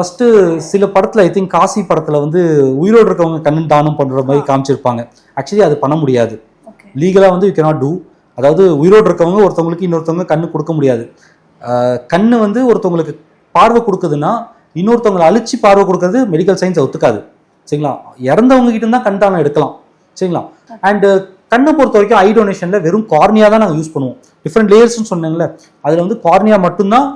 First சில படத்துல I think Kashi படத்துல வந்து உயிரோடு இருக்கவங்க கண்ணு தானம் பண்ற மாதிரி காமிச்சிருப்பாங்க. ஆக்சுவலி அது பண்ண முடியாது. லீகலா வந்து யூ cannot டூ அதாவது உயிரோடு இருக்கவங்க ஒருத்தவங்களுக்கு இன்னொருத்தவங்க கண்ணு கொடுக்க முடியாது. கண்ணு வந்து ஒருத்தவங்களுக்கு பார்வை கொடுக்குதுன்னா இன்னொருத்தவங்களை அழிச்சு பார்வை கொடுக்கறது மெடிக்கல் சயின்ஸ் ஒத்துக்காது. சரிங்களா? இறந்தவங்க கிட்ட தான் கண் தானம் எடுக்கலாம். சரிங்களா? அண்ட் கண்ணை பொறுத்த வரைக்கும் ஐ டொனேஷன்ல வெறும் கார்னியா தான் நாங்கள் யூஸ் பண்ணுவோம். டிஃப்ரெண்ட் லேயர்ஸ்னு சொன்னாங்களே அதில் வந்து கார்னியா மட்டும்தான்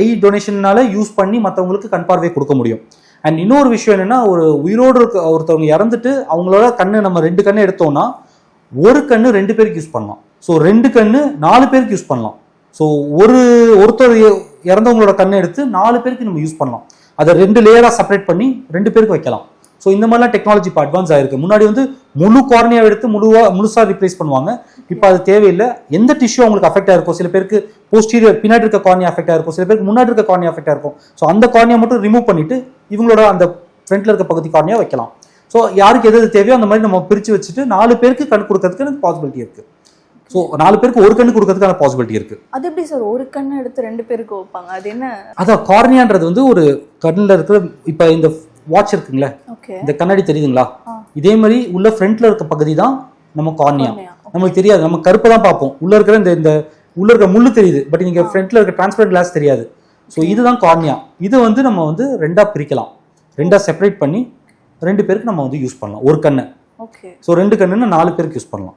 ஐ டொனேஷன்னால யூஸ் பண்ணி மற்றவங்களுக்கு கண் பார்வை கொடுக்க முடியும். அண்ட் இன்னொரு விஷயம் என்னன்னா ஒரு உயிரோடு இருக்க ஒருத்தவங்க இறந்துட்டு அவங்களோட கண்ணு நம்ம ரெண்டு கண்ணு எடுத்தோம்னா ஒரு கண்ணு ரெண்டு பேருக்கு யூஸ் பண்ணலாம். ஸோ ரெண்டு கண்ணு நாலு பேருக்கு யூஸ் பண்ணலாம். ஸோ ஒரு ஒருத்தர் இறந்தவங்களோட கண்ணை எடுத்து நாலு பேருக்கு நம்ம யூஸ் பண்ணலாம். அதை ரெண்டு லேயராக செப்பரேட் பண்ணி ரெண்டு பேருக்கு வைக்கலாம். ஸோ இந்த மாதிரிலாம் டெக்னாலஜி இப்போ அட்வான்ஸ் ஆயிருக்கு. முன்னாடி வந்து முழு கார்னியா எடுத்து முழுவா முழுசா ரிப்ளேஸ் பண்ணுவாங்க. இப்போ அது தேவையில்லை. எந்த டிஷ்யூ அவங்களுக்கு அஃபெக்ட் ஆயிருக்கும். சில பேருக்கு போஸ்டீரியர் பின்னாடி இருக்க கார்னியா அஃபெக்ட் ஆயிருக்கும். சில பேருக்கு முன்னாடி இருக்க கார்னியா அஃபெக்ட் ஆயிருக்கும். ஸோ அந்த கார்னியா மட்டும் ரிமூவ் பண்ணிட்டு இவங்களோட அந்த ஃப்ரண்ட்ல இருக்க பகுதி கார்னியா வைக்கலாம். ஸோ யாருக்கு எது எது தேவையோ அந்த மாதிரி நம்ம பிரிச்சு வச்சுட்டு நாலு பேருக்கு கண் கொடுக்கறதுக்கு பாசிபிலிட்டி இருக்கு. ஸோ நாலு பேருக்கு ஒரு கண்ணு கொடுக்கறதுக்கான பாசிபிலிட்டி இருக்கு. அது எப்படி சார்? ஒரு கண்ணு எடுத்து ரெண்டு பேருக்கு வைப்பாங்க? அது என்ன? அதான் கார்னியான்றது வந்து ஒரு கண்ணில் இருக்கிற இப்போ இந்த வாட்ச் இருக்குங்களே? இந்த கண்ணாடி தெரியுதுங்களா. இதே மாதிரி உள்ள ஃப்ரண்ட்ல இருக்க பகுதி தான் நம்ம கார்னியா. நமக்கு தெரியாது. நம்ம கருப்பை தான் பார்ப்போம். உள்ள இருக்கிற இந்த இந்த உள்ள இருக்க முள்ளு தெரியுது. பட் நீங்க ஃப்ரண்ட்ல இருக்க டிரான்ஸ்பரண்ட் கிளாஸ் தெரியாது. ஸோ இதுதான் கார்னியா இது வந்து நம்ம வந்து ரெண்டா பிரிக்கலாம். ரெண்டா செப்பரேட் பண்ணி ரெண்டு பேருக்கு நம்ம வந்து யூஸ் பண்ணலாம். ஒரு கண்ணு. ஸோ ரெண்டு கண்ணுன்னு நாலு பேருக்கு யூஸ் பண்ணலாம்.